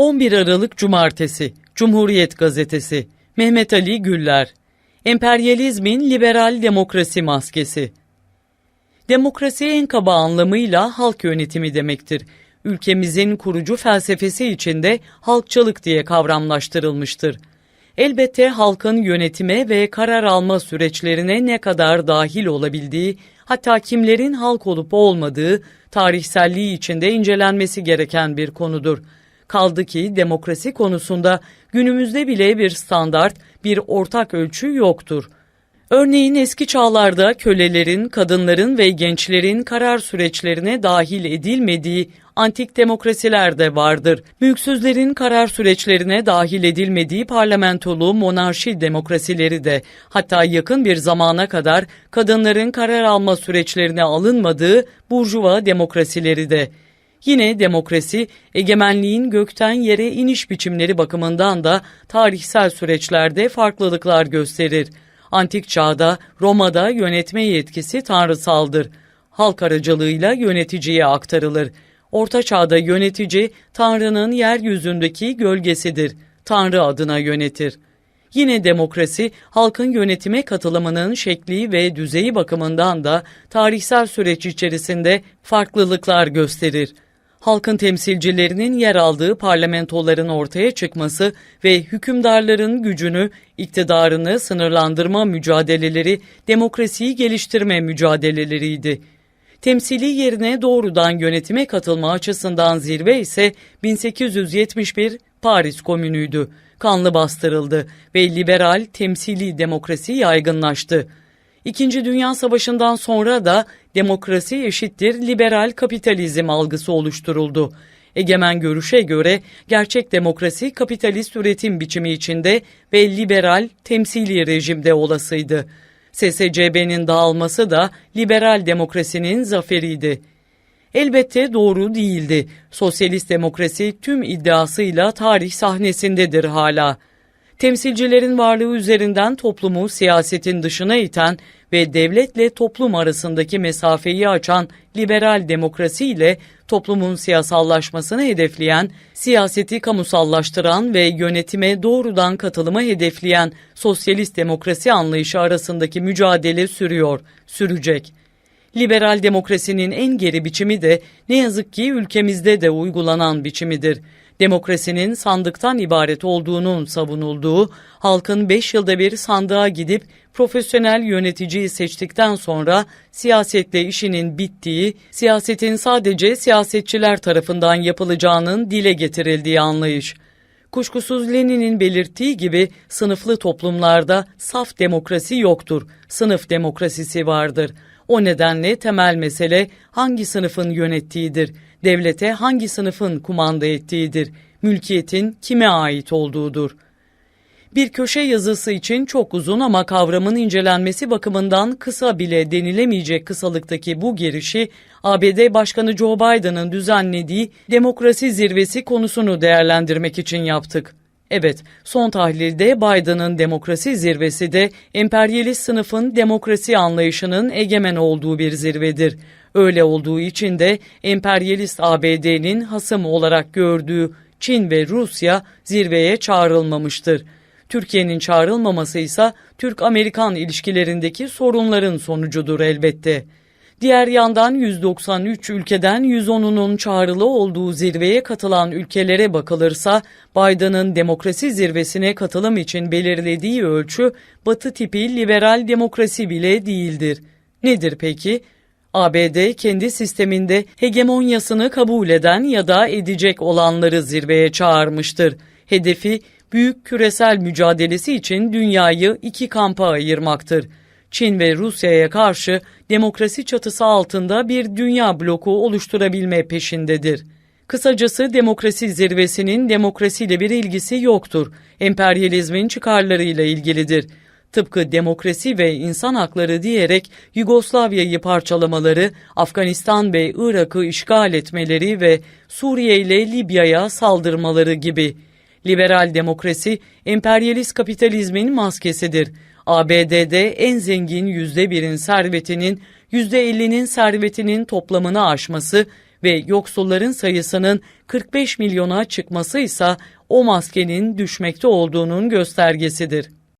11 Aralık Cumartesi Cumhuriyet Gazetesi Mehmet Ali Güller Emperyalizmin liberal demokrasi maskesi Demokrasi en kaba anlamıyla halk yönetimi demektir. Ülkemizin kurucu felsefesi içinde halkçılık diye kavramlaştırılmıştır. Elbette halkın yönetime ve karar alma süreçlerine ne kadar dahil olabildiği, hatta kimlerin halk olup olmadığı tarihselliği içinde incelenmesi gereken bir konudur. Kaldı ki demokrasi konusunda günümüzde bile bir standart, bir ortak ölçü yoktur. Örneğin eski çağlarda kölelerin, kadınların ve gençlerin karar süreçlerine dahil edilmediği antik demokrasiler de vardır. Mülksüzlerin karar süreçlerine dahil edilmediği parlamentolu monarşi demokrasileri de hatta yakın bir zamana kadar kadınların karar alma süreçlerine alınmadığı burjuva demokrasileri de. Yine demokrasi, egemenliğin gökten yere iniş biçimleri bakımından da tarihsel süreçlerde farklılıklar gösterir. Antik çağda Roma'da yönetme yetkisi tanrısaldır. Halk aracılığıyla yöneticiye aktarılır. Orta çağda yönetici Tanrı'nın yeryüzündeki gölgesidir. Tanrı adına yönetir. Yine demokrasi halkın yönetime katılımının şekli ve düzeyi bakımından da tarihsel süreç içerisinde farklılıklar gösterir halkın temsilcilerinin yer aldığı parlamentoların ortaya çıkması ve hükümdarların gücünü, iktidarını sınırlandırma mücadeleleri demokrasiyi geliştirme mücadeleleriydi. Temsili yerine doğrudan yönetime katılma açısından zirve ise 1871 Paris Komünü'ydü. Kanlı bastırıldı ve liberal temsili demokrasi yaygınlaştı. İkinci Dünya Savaşı'ndan sonra da demokrasi eşittir liberal kapitalizm algısı oluşturuldu. Egemen görüşe göre gerçek demokrasi kapitalist üretim biçimi içinde ve liberal temsili rejimde olasıydı. SSCB'nin dağılması da liberal demokrasinin zaferiydi. Elbette doğru değildi. Sosyalist demokrasi tüm iddiasıyla tarih sahnesindedir hala temsilcilerin varlığı üzerinden toplumu siyasetin dışına iten ve devletle toplum arasındaki mesafeyi açan liberal demokrasi ile toplumun siyasallaşmasını hedefleyen, siyaseti kamusallaştıran ve yönetime doğrudan katılımı hedefleyen sosyalist demokrasi anlayışı arasındaki mücadele sürüyor, sürecek. Liberal demokrasinin en geri biçimi de ne yazık ki ülkemizde de uygulanan biçimidir demokrasinin sandıktan ibaret olduğunun savunulduğu, halkın 5 yılda bir sandığa gidip profesyonel yöneticiyi seçtikten sonra siyasetle işinin bittiği, siyasetin sadece siyasetçiler tarafından yapılacağının dile getirildiği anlayış. Kuşkusuz Lenin'in belirttiği gibi sınıflı toplumlarda saf demokrasi yoktur, sınıf demokrasisi vardır.'' O nedenle temel mesele hangi sınıfın yönettiğidir, devlete hangi sınıfın kumanda ettiğidir, mülkiyetin kime ait olduğudur. Bir köşe yazısı için çok uzun ama kavramın incelenmesi bakımından kısa bile denilemeyecek kısalıktaki bu girişi ABD Başkanı Joe Biden'ın düzenlediği demokrasi zirvesi konusunu değerlendirmek için yaptık. Evet, son tahlilde Biden'ın demokrasi zirvesi de emperyalist sınıfın demokrasi anlayışının egemen olduğu bir zirvedir. Öyle olduğu için de emperyalist ABD'nin hasım olarak gördüğü Çin ve Rusya zirveye çağrılmamıştır. Türkiye'nin çağrılmaması ise Türk-Amerikan ilişkilerindeki sorunların sonucudur elbette. Diğer yandan 193 ülkeden 110'unun çağrılı olduğu zirveye katılan ülkelere bakılırsa Biden'ın demokrasi zirvesine katılım için belirlediği ölçü batı tipi liberal demokrasi bile değildir. Nedir peki? ABD kendi sisteminde hegemonyasını kabul eden ya da edecek olanları zirveye çağırmıştır. Hedefi büyük küresel mücadelesi için dünyayı iki kampa ayırmaktır. Çin ve Rusya'ya karşı demokrasi çatısı altında bir dünya bloku oluşturabilme peşindedir. Kısacası demokrasi zirvesinin demokrasiyle bir ilgisi yoktur. Emperyalizmin çıkarlarıyla ilgilidir. Tıpkı demokrasi ve insan hakları diyerek Yugoslavya'yı parçalamaları, Afganistan ve Irak'ı işgal etmeleri ve Suriye ile Libya'ya saldırmaları gibi. Liberal demokrasi emperyalist kapitalizmin maskesidir. ABD'de en zengin yüzde birin servetinin yüzde ellinin servetinin toplamını aşması ve yoksulların sayısının 45 milyona çıkması ise o maskenin düşmekte olduğunun göstergesidir.